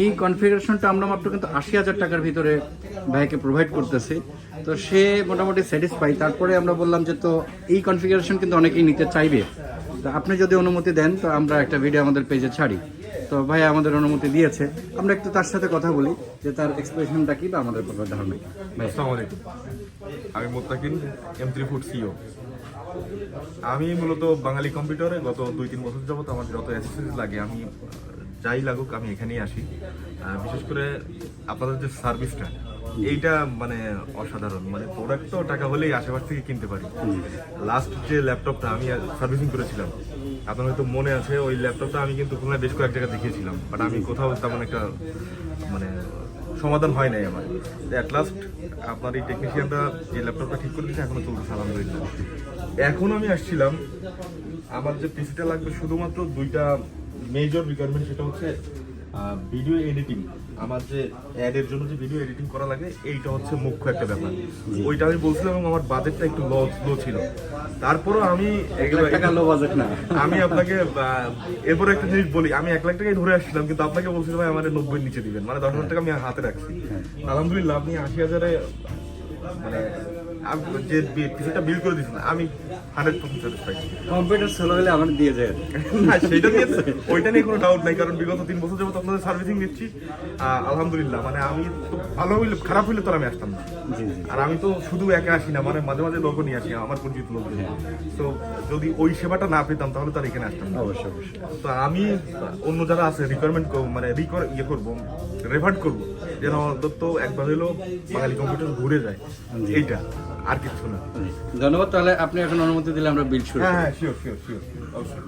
এই কনফিগারেশনটা আমরা মাত্র কিন্তু আশি হাজার টাকার ভিতরে ভাইকে প্রোভাইড করতেছি। তো সে মোটামুটি স্যাটিসফাই তারপরে আমরা বললাম যে, তো এই কনফিগারেশন কিন্তু অনেকেই নিতে চাইবে। তো আপনি যদি অনুমতি দেন, তো আমরা একটা ভিডিও আমাদের পেজে ছাড়ি। তো ভাই আমাদের অনুমতি দিয়েছে। আমরা একটু তার সাথে কথা বলি, যে তার এক্সপ্রেশনটা কি বা আমাদের ধারণা আমি Mottakin M three food CEO আমি মূলত বাঙালি কম্পিউটারে গত দুই তিন বছর যাবত আমার যত অ্যাক্সেসরিজ লাগে, আমি যাই লাগুক, আমি এখানেই আসি। বিশেষ করে আপনাদের যে সার্ভিসটা, এইটা মানে অসাধারণ। মানে প্রোডাক্ট তো টাকা হলেই আশেপাশ থেকে কিনতে পারি। লাস্ট যে ল্যাপটপটা আমি সার্ভিসিং করেছিলাম, আপনার হয়তো মনে আছে, ওই ল্যাপটপটা আমি কিন্তু খুলনায় বেশ কয়েক জায়গায় দেখিয়েছিলাম। বাট আমি কোথাও তেমন একটা মানে সমাধান হয় নাই আমার। অ্যাট লাস্ট আপনার এই টেকনিশিয়ানরা যে ল্যাপটপটা ঠিক করে দিয়েছে, এখনও চলছে আলহামদুলিল্লাহ। এখন আমি আসছিলাম, আমার যে পিসিটা লাগবে শুধুমাত্র দুইটা মেজর রিকোয়ারমেন্ট সেটা হচ্ছে ভিডিও এডিটিং আমার যে অ্যাডের জন্য যে ভিডিও এডিটিং করা লাগে এইটা হচ্ছে মুখ্য একটা ব্যাপার। ওইটা আমি বলছিলাম এবং আমার বাজেটটা একটু লো লো ছিল। তারপরও আমি আমি আপনাকে এরপরে একটা জিনিস বলি আমি এক লাখ টাকায় ধরে আসছিলাম কিন্তু আপনাকে বলছিলাম ভাই আমার নব্বই নিচে দিবেন। মানে দশ হাজার টাকা আমি হাতে রাখছি। আলহামদুলিল্লাহ আপনি আশি হাজারে মানে যে কিছুটা বিল করে দিচ্ছেন আমি hundred percent satisfied computer slow হলে আমার দিয়ে যায়। না সেটা নিয়ে ওইটা নিয়ে কোনো ডাউট নাই কারণ বিগত তিন বছর যাবত আপনাদের সার্ভিসিং দিচ্ছি। আলহামদুলিল্লাহ মানে আমি তো ভালো হইলে খারাপ হইলে তো আর আমি আসতাম না। আর আমি তো শুধু একা আসি না মানে মাঝে মাঝে লোকও নিয়ে আসি আমার পরিচিত লোক তো যদি ওই সেবাটা না পেতাম তাহলে তার এখানে আসতাম না। অবশ্যই অবশ্যই। তো আমি অন্য যারা আছে রিকোয়ারমেন্ট মানে রিকোয়ার ইয়ে করব রেভার্ট করব। যেন অন্তত একবার হলেও বাঙালি কম্পিউটার ঘুরে যায়। এইটা আর কিছু না। ধন্যবাদ তাহলে আপনি এখন অনুমতি দিলে আমরা বিল শুরু হ্যাঁ হ্যাঁ শিওর শিওর শিওর অবশ্যই।